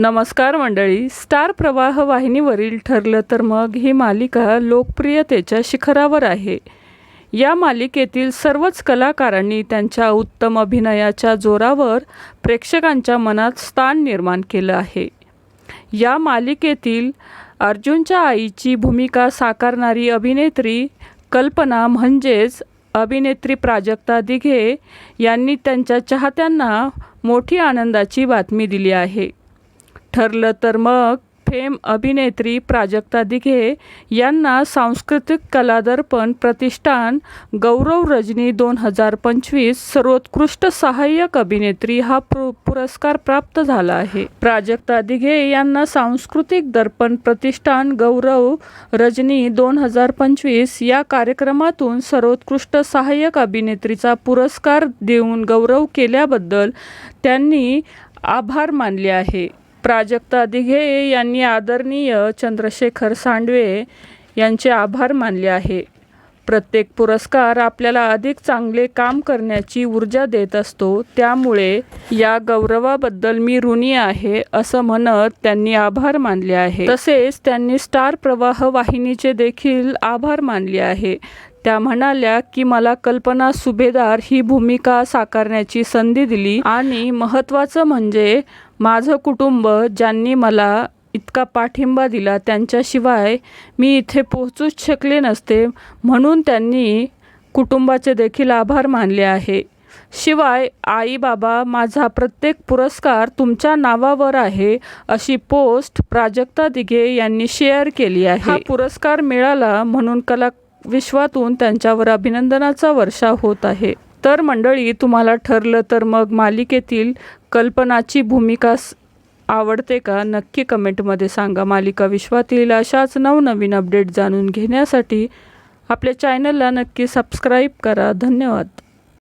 नमस्कार मंडळी. स्टार प्रवाह वाहिनीवरील ठरलं तर मग ही मालिका लोकप्रियतेच्या शिखरावर आहे. या मालिकेतील सर्वच कलाकारांनी त्यांच्या उत्तम अभिनयाच्या जोरावर प्रेक्षकांच्या मनात स्थान निर्माण केलं आहे. या मालिकेतील अर्जुनच्या आईची भूमिका साकारणारी अभिनेत्री कल्पना म्हणजेच अभिनेत्री प्राजक्ता दिघे यांनी त्यांच्या चाहत्यांना मोठी आनंदाची बातमी दिली आहे. ठरलं तर मग फेम अभिनेत्री प्राजक्ता दिघे यांना सांस्कृतिक कलादर्पण प्रतिष्ठान गौरव रजनी दोन हजार पंचवीस सर्वोत्कृष्ट सहाय्यक अभिनेत्री हा पुरस्कार प्राप्त झाला आहे. प्राजक्ता दिघे यांना सांस्कृतिक दर्पण प्रतिष्ठान गौरव रजनी दोन हजार पंचवीस या कार्यक्रमातून सर्वोत्कृष्ट सहाय्यक अभिनेत्रीचा पुरस्कार देऊन गौरव केल्याबद्दल त्यांनी आभार मानले आहे. प्राजक्ता दिघे यांनी आदरणीय चंद्रशेखर सांडवे यांचे आभार मानले आहे. प्रत्येक पुरस्कार आपल्याला अधिक चांगले काम करण्याची ऊर्जा देत असतो. त्यामुळे या गौरवाबद्दल मी ऋणी आहे असं म्हणत त्यांनी आभार मानले आहे. तसेच त्यांनी स्टार प्रवाह वाहिनीचे देखील आभार मानले आहे. त्या म्हणाल्या की मला कल्पना सुभेदार ही भूमिका साकारण्याची संधी दिली आणि महत्त्वाचं म्हणजे माझं कुटुंब ज्यांनी मला इतका पाठिंबा दिला त्यांच्याशिवाय मी इथे पोहोचूच शकले नसते म्हणून त्यांनी कुटुंबाचे देखील आभार मानले आहे. शिवाय आई बाबा माझा प्रत्येक पुरस्कार तुमच्या नावावर आहे अशी पोस्ट प्राजक्ता दिघे यांनी शेअर केली आहे. हा पुरस्कार मिळाला म्हणून कला विश्वातून त्यांच्यावर अभिनंदनाचा वर्षा होत आहे. तर मंडळी तुम्हाला ठरलं तर मग मालिकेतील कल्पनाची भूमिका आवडते का? नक्की कमेंटमध्ये सांगा. मालिका विश्वातील अशाच नवनवीन अपडेट जाणून घेण्यासाठी आपल्या चॅनलला नक्की सबस्क्राईब करा. धन्यवाद.